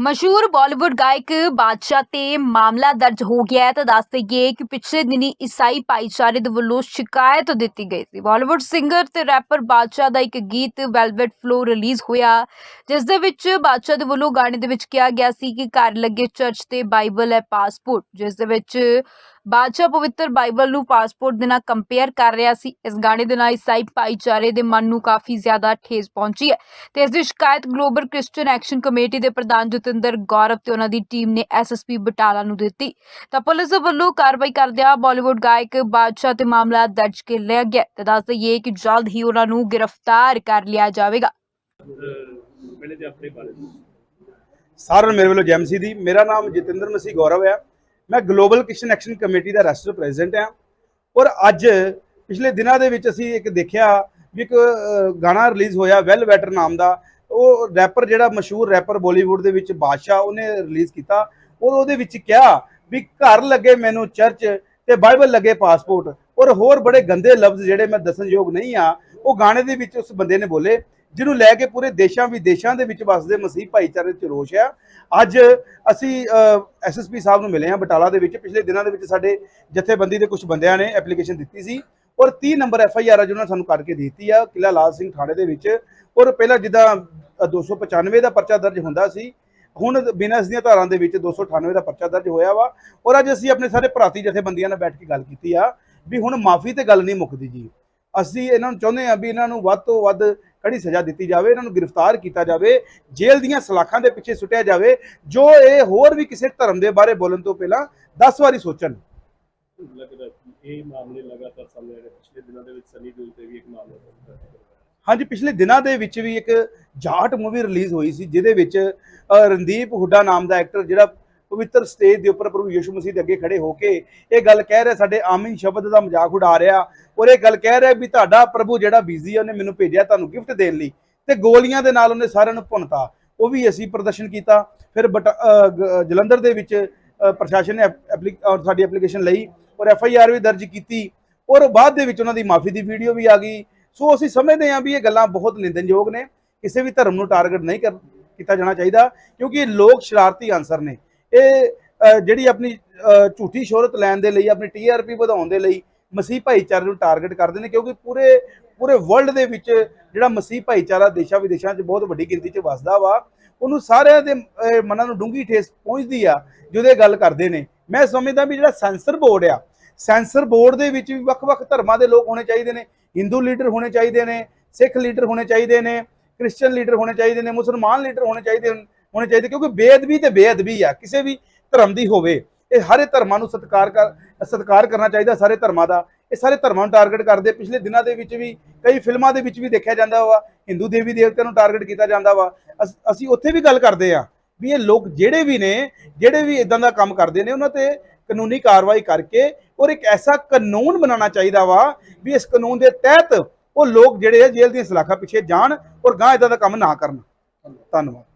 ਮਸ਼ਹੂਰ ਬਾਲੀਵੁੱਡ ਗਾਇਕ ਬਾਦਸ਼ਾਹ ਤੇ ਮਾਮਲਾ ਦਰਜ ਹੋ ਗਿਆ ਹੈ ਤਾਂ ਦੱਸ ਦਈਏ ਕਿ ਪਿਛਲੇ ਦਿਨੀ ਈਸਾਈ ਭਾਈਚਾਰੇ ਦੇ ਵੱਲੋਂ ਸ਼ਿਕਾਇਤ ਦਿੱਤੀ ਗਈ ਸੀ। ਬਾਲੀਵੁੱਡ ਸਿੰਗਰ ਤੇ ਰੈਪਰ ਬਾਦਸ਼ਾਹ ਦਾ ਇੱਕ ਗੀਤ ਵੈਲਵਟ ਫਲੋ ਰਿਲੀਜ਼ ਹੋਇਆ, ਜਿਸ ਦੇ ਵਿੱਚ ਬਾਦਸ਼ਾਹ ਦੇ ਵੱਲੋਂ ਗਾਣੇ ਦੇ ਵਿੱਚ ਕਿਹਾ ਗਿਆ ਸੀ ਕਿ ਘਰ ਲੱਗੇ ਚਰਚ ਤੇ ਬਾਈਬਲ ਹੈ ਪਾਸਪੋਰਟ, ਜਿਸ ਦੇ ਵਿੱਚ ਬਾਦਸ਼ਾਹ ਪਵਿੱਤਰ ਬਾਈਬਲ ਨੂੰ ਪਾਸਪੋਰਟ ਦੇ ਨਾਲ ਕੰਪੇਅਰ ਕਰ ਰਿਹਾ ਸੀ। ਇਸ ਗਾਣੇ ਦੇ ਨਾਲ ਈਸਾਈ ਭਾਈਚਾਰੇ ਦੇ ਮਨ ਨੂੰ ਕਾਫੀ ਜ਼ਿਆਦਾ ਠੇਸ ਪਹੁੰਚੀ ਹੈ। ਤੇ ਇਸ ਦੀ ਸ਼ਿਕਾਇਤ ਗਲੋਬਲ ਕ੍ਰਿਸਚੀਅਨ ਐਕਸ਼ਨ ਕਮੇਟੀ ਦੇ ਪ੍ਰਧਾਨ ਜਤਿੰਦਰ ਗੌਰਵ ਤੇ ਉਹਨਾਂ ਦੀ ਟੀਮ ਨੇ ਐਸਐਸਪੀ ਬਟਾਲਾ ਨੂੰ ਦਿੱਤੀ। ਤਾਂ ਪੁਲਿਸ ਵੱਲੋਂ ਕਾਰਵਾਈ ਕਰਦਿਆਂ ਬਾਲੀਵੁੱਡ ਗਾਇਕ ਬਾਦਸ਼ਾਹ ਤੇ ਮਾਮਲਾ ਦਰਜ ਕਰ ਲਿਆ ਗਿਆ ਤੇ ਦੱਸ ਦਈਏ ਕਿ ਜਲਦ ਹੀ ਉਹਨਾਂ ਨੂੰ ਗ੍ਰਿਫਤਾਰ ਕਰ ਲਿਆ ਜਾਵੇਗਾ। ਸਾਰਿਆਂ ਨੂੰ ਮੇਰੇ ਵੱਲੋਂ ਜੈਮਸੀ ਦੀ। ਮੇਰਾ ਨਾਮ ਜਤਿੰਦਰ ਮਸੀਹ ਗੌਰਵ ਹੈ। ਮੈਂ ਗਲੋਬਲ ਕਿਸ਼ਨ ਐਕਸ਼ਨ ਕਮੇਟੀ ਦਾ ਰਾਸ਼ਟਰ ਪ੍ਰੈਜ਼ੀਡੈਂਟ ਹਾਂ। ਔਰ ਅੱਜ ਪਿਛਲੇ ਦਿਨਾਂ ਦੇ ਵਿੱਚ ਅਸੀਂ ਇੱਕ ਦੇਖਿਆ ਵੀ ਇੱਕ ਗਾਣਾ ਰਿਲੀਜ਼ ਹੋਇਆ ਵੈਲ ਵੈਟਰ ਨਾਮ ਦਾ। ਉਹ ਰੈਪਰ ਜਿਹੜਾ ਮਸ਼ਹੂਰ ਰੈਪਰ ਬਾਲੀਵੁੱਡ ਦੇ ਵਿੱਚ ਬਾਦਸ਼ਾਹ ਉਹਨੇ ਰਿਲੀਜ਼ ਕੀਤਾ। ਔਰ ਉਹਦੇ ਵਿੱਚ ਕਿਹਾ ਵੀ ਘਰ ਲੱਗੇ ਮੈਨੂੰ ਚਰਚ ਤੇ ਬਾਈਬਲ ਲੱਗੇ ਪਾਸਪੋਰਟ ਔਰ ਹੋਰ ਬੜੇ ਗੰਦੇ ਲਫ਼ਜ਼ ਜਿਹੜੇ ਮੈਂ ਦੱਸਣਯੋਗ ਨਹੀਂ ਆ ਉਹ ਗਾਣੇ ਦੇ ਵਿੱਚ ਉਸ ਬੰਦੇ ਨੇ ਬੋਲੇ। ਜਿਹਨੂੰ ਲੈ ਕੇ ਪੂਰੇ ਦੇਸ਼ਾਂ ਵਿਦੇਸ਼ਾਂ ਦੇ ਵਿੱਚ ਵਸਦੇ ਮਸੀਹ ਭਾਈਚਾਰੇ 'ਚ ਰੋਸ਼ ਆ। ਅੱਜ ਅਸੀਂ ਐਸਐਸਪੀ ਸਾਹਿਬ ਨੂੰ ਮਿਲੇ ਹਾਂ ਬਟਾਲਾ ਦੇ ਵਿੱਚ। ਪਿਛਲੇ ਦਿਨਾਂ ਦੇ ਵਿੱਚ ਸਾਡੇ ਜਥੇਬੰਦੀ ਦੇ ਕੁਝ ਬੰਦਿਆਂ ਨੇ ਐਪਲੀਕੇਸ਼ਨ ਦਿੱਤੀ ਸੀ ਔਰ 30 ਨੰਬਰ ਐਫ ਆਈ ਆਰ ਜਿਹਨਾਂ ਨੇ ਸਾਨੂੰ ਕੱਢ ਕੇ ਦਿੱਤੀ ਆ ਕਿਲਾ ਲਾਲ ਸਿੰਘ ਥਾਣੇ ਦੇ ਵਿੱਚ। ਔਰ ਪਹਿਲਾਂ ਜਿੱਦਾਂ ਅ, 295 ਦਾ ਪਰਚਾ ਦਰਜ ਹੁੰਦਾ ਸੀ ਹੁਣ ਬਿਨਾਂ ਦੀਆਂ ਧਾਰਾਂ ਦੇ ਵਿੱਚ 298 ਦਾ ਪਰਚਾ ਦਰਜ ਹੋਇਆ ਵਾ। ਔਰ ਅੱਜ ਅਸੀਂ ਆਪਣੇ ਸਾਰੇ ਭਰਾਤੀ ਜਥੇਬੰਦੀਆਂ ਨਾਲ ਬੈਠ ਕੇ ਗੱਲ ਕੀਤੀ ਆ ਵੀ ਹੁਣ ਮਾਫੀ ਤੇ ਗੱਲ ਨਹੀਂ ਮੁੱਕਦੀ ਜੀ। ਅਸੀਂ ਇਹਨਾਂ ਨੂੰ ਚਾਹੁੰਦੇ ਆ ਵੀ ਇਹਨਾਂ ਨੂੰ ਵੱਧ ਤੋਂ ਵੱਧ ਕੜੀ ਸਜ਼ਾ ਦਿੱਤੀ ਜਾਵੇ ਇਹਨਾਂ ਨੂੰ ਗ੍ਰਿਫਤਾਰ ਕੀਤਾ ਜਾਵੇ ਜੇਲ੍ਹ ਦੀਆਂ ਸਲਾਖਾਂ ਦੇ ਪਿੱਛੇ ਸੁੱਟਿਆ ਜਾਵੇ ਜੋ ਇਹ ਹੋਰ ਵੀ ਕਿਸੇ ਧਰਮ ਦੇ ਬਾਰੇ ਬੋਲਣ ਤੋਂ ਪਹਿਲਾਂ 10 ਵਾਰੀ ਸੋਚਣ। ਲੱਗਦਾ ਕਿ ਇਹ ਮਾਮਲੇ ਲਗਾਤਾਰ ਸਾਹਮਣੇ ਆ ਰਹੇ। ਪਿਛਲੇ ਦਿਨਾਂ ਦੇ ਵਿੱਚ ਸਨੀ ਦਿਓਲ ਤੇ ਵੀ ਇੱਕ ਮਾਮਲਾ ਦਰਜ ਕਰਵਾਇਆ ਹਾਂਜੀ ਪਿਛਲੇ ਦਿਨਾਂ ਦੇ ਵਿੱਚ ਵੀ ਇੱਕ ਜਾਟ ਮੂਵੀ ਰਿਲੀਜ਼ ਹੋਈ ਸੀ ਜਿਹਦੇ ਵਿੱਚ ਰਣਦੀਪ ਹੁੱਡਾ ਨਾਮ ਦਾ ਐਕਟਰ ਜਿਹੜਾ ਪਵਿੱਤਰ ਸਟੇਜ ਦੇ ਉੱਪਰ ਪ੍ਰਭੂ ਯਿਸੂ ਮਸੀਹ ਦੇ ਅੱਗੇ ਖੜੇ ਹੋ ਕੇ ਇਹ ਗੱਲ ਕਹਿ ਰਿਹਾ, ਸਾਡੇ ਆਮੀਨ ਸ਼ਬਦ ਦਾ ਮਜ਼ਾਕ ਉਡਾ ਰਿਹਾ ਔਰ ਇਹ ਗੱਲ ਕਹਿ ਰਿਹਾ ਵੀ ਤੁਹਾਡਾ ਪ੍ਰਭੂ ਜਿਹੜਾ ਬਿਜ਼ੀ ਹੈ ਉਹਨੇ ਮੈਨੂੰ ਭੇਜਿਆ ਤੁਹਾਨੂੰ ਗਿਫਟ ਦੇਣ ਲਈ ਤੇ ਗੋਲੀਆਂ ਦੇ ਨਾਲ ਉਹਨੇ ਸਾਰਿਆਂ ਨੂੰ ਭੁੰਨਤਾ, ਉਹ ਵੀ ਅਸੀਂ ਪ੍ਰਦਰਸ਼ਨ ਕੀਤਾ, ਫਿਰ ਬਟ- ਜਲੰਧਰ ਦੇ ਵਿੱਚ ਪ੍ਰਸ਼ਾਸਨ ਨੇ ਐਪ- ਐਪਲੀ- ਸਾਡੀ ਐਪਲੀਕੇਸ਼ਨ ਲਈ ਔਰ ਐਫ ਆਈ ਆਰ ਵੀ ਦਰਜ ਕੀਤੀ ਔਰ ਬਾਅਦ ਦੇ ਵਿੱਚ ਉਹਨਾਂ ਦੀ ਮਾਫੀ ਦੀ ਵੀਡੀਓ ਵੀ ਆ ਗਈ, ਸੋ ਅਸੀਂ ਸਮਝਦੇ ਹਾਂ ਵੀ ਇਹ ਗੱਲਾਂ ਬਹੁਤ ਨਿੰਦਨਯੋਗ ਨੇ, ਕਿਸੇ ਵੀ ਧਰਮ ਨੂੰ ਟਾਰਗੇਟ ਨਹੀਂ ਕਰ, ਕੀਤਾ ਜਾਣਾ ਚਾਹੀਦਾ ਕਿਉਂਕਿ ਲੋਕ ਸ਼ਰਾਰਤੀ ਅਨਸਰ ਨੇ। ਇਹ ਜਿਹੜੀ ਆਪਣੀ ਝੂਠੀ ਸ਼ੋਹਰਤ ਲੈਣ ਦੇ ਲਈ, ਆਪਣੀ ਟੀਆਰਪੀ ਵਧਾਉਣ ਦੇ ਲਈ ਮਸੀਹ ਭਾਈਚਾਰੇ ਨੂੰ ਟਾਰਗੇਟ ਕਰਦੇ ਨੇ, ਕਿਉਂਕਿ ਪੂਰੇ ਪੂਰੇ ਵਰਲਡ ਦੇ ਵਿੱਚ ਜਿਹੜਾ ਮਸੀਹ ਭਾਈਚਾਰਾ ਦੇਸ਼ਾਂ ਵਿਦੇਸ਼ਾਂ 'ਚ ਬਹੁਤ ਵੱਡੀ ਗਿਣਤੀ 'ਚ ਵਸਦਾ ਵਾ, ਉਹਨੂੰ ਸਾਰਿਆਂ ਦੇ ਮਨਾਂ ਨੂੰ ਡੂੰਗੀ ਠੇਸ ਪਹੁੰਚਦੀ ਆ ਜਿਹਦੇ ਗੱਲ ਕਰਦੇ ਨੇ। ਮੈਂ ਸਮਝਦਾ ਵੀ ਜਿਹੜਾ ਸੈਂਸਰ ਬੋਰਡ ਆ ਸੈਂਸਰ ਬੋਰਡ ਦੇ ਵਿੱਚ ਵੀ ਵੱਖ-ਵੱਖ ਧਰਮਾਂ ਦੇ ਲੋਕ ਹੋਣੇ ਚਾਹੀਦੇ ਨੇ ਹਿੰਦੂ ਲੀਡਰ ਹੋਣੇ ਚਾਹੀਦੇ ਨੇ ਸਿੱਖ ਲੀਡਰ ਹੋਣੇ ਚਾਹੀਦੇ ਨੇ ਕ੍ਰਿਸਚੀਅਨ ਲੀਡਰ ਹੋਣੇ ਚਾਹੀਦੇ ਨੇ, ਮੁਸਲਮਾਨ ਲੀਡਰ ਹੋਣੇ ਚਾਹੀਦੇ ਹਨ- ਹੋਣੇ ਚਾਹੀਦੇ ਕਿਉਂਕਿ ਬੇਅਦਬੀ ਤੇ ਬੇਅਦਬੀ ਆ, ਕਿਸੇ ਵੀ ਧਰਮ ਦੀ ਹੋਵੇ। ਇਹ ਸਾਰੇ ਧਰਮਾਂ ਨੂੰ ਸਤਿਕਾਰ ਕਰ, ਸਤਿਕਾਰ ਕਰਨਾ ਚਾਹੀਦਾ ਸਾਰੇ ਧਰਮਾਂ ਦਾ। ਇਹ ਸਾਰੇ ਧਰਮਾਂ ਨੂੰ ਟਾਰਗੇਟ ਕਰਦੇ ਪਿਛਲੇ ਦਿਨਾਂ ਦੇ ਵਿੱਚ ਵੀ, ਕਈ ਫਿਲਮਾਂ ਦੇ ਵਿੱਚ ਵੀ ਦੇਖਿਆ ਜਾਂਦਾ ਵਾ ਹਿੰਦੂ ਦੇਵੀ ਦੇਵਤਿਆਂ ਨੂੰ ਟਾਰਗੇਟ ਕੀਤਾ ਜਾਂਦਾ ਵਾ। ਅਸ- ਅਸੀਂ ਉੱਥੇ ਵੀ ਗੱਲ ਕਰਦੇ ਆ ਵੀ ਇਹ ਲੋਕ ਜਿਹੜੇ ਵੀ ਨੇ, ਜਿਹੜੇ ਵੀ ਇਦਾਂ ਦਾ ਕੰਮ ਕਰਦੇ ਨੇ, ਉਹਨਾਂ ਤੇ ਕਾਨੂੰਨੀ ਕਾਰਵਾਈ ਕਰਕੇ ਔਰ ਇੱਕ ਐਸਾ ਕਾਨੂੰਨ ਬਣਾਉਣਾ ਚਾਹੀਦਾ ਵਾ ਵੀ ਇਸ ਕਾਨੂੰਨ ਦੇ ਤਹਿਤ ਉਹ ਲੋਕ ਜਿਹੜੇ ਆ ਜੇਲ੍ਹ ਦੀਆਂ ਸਲਾਖਾਂ ਪਿੱਛੇ ਜਾਣ ਔਰ ਗਾਂ ਇਦਾਂ ਦਾ ਕੰਮ ਨਾ ਕਰਨ। ਧੰਨਵਾਦ।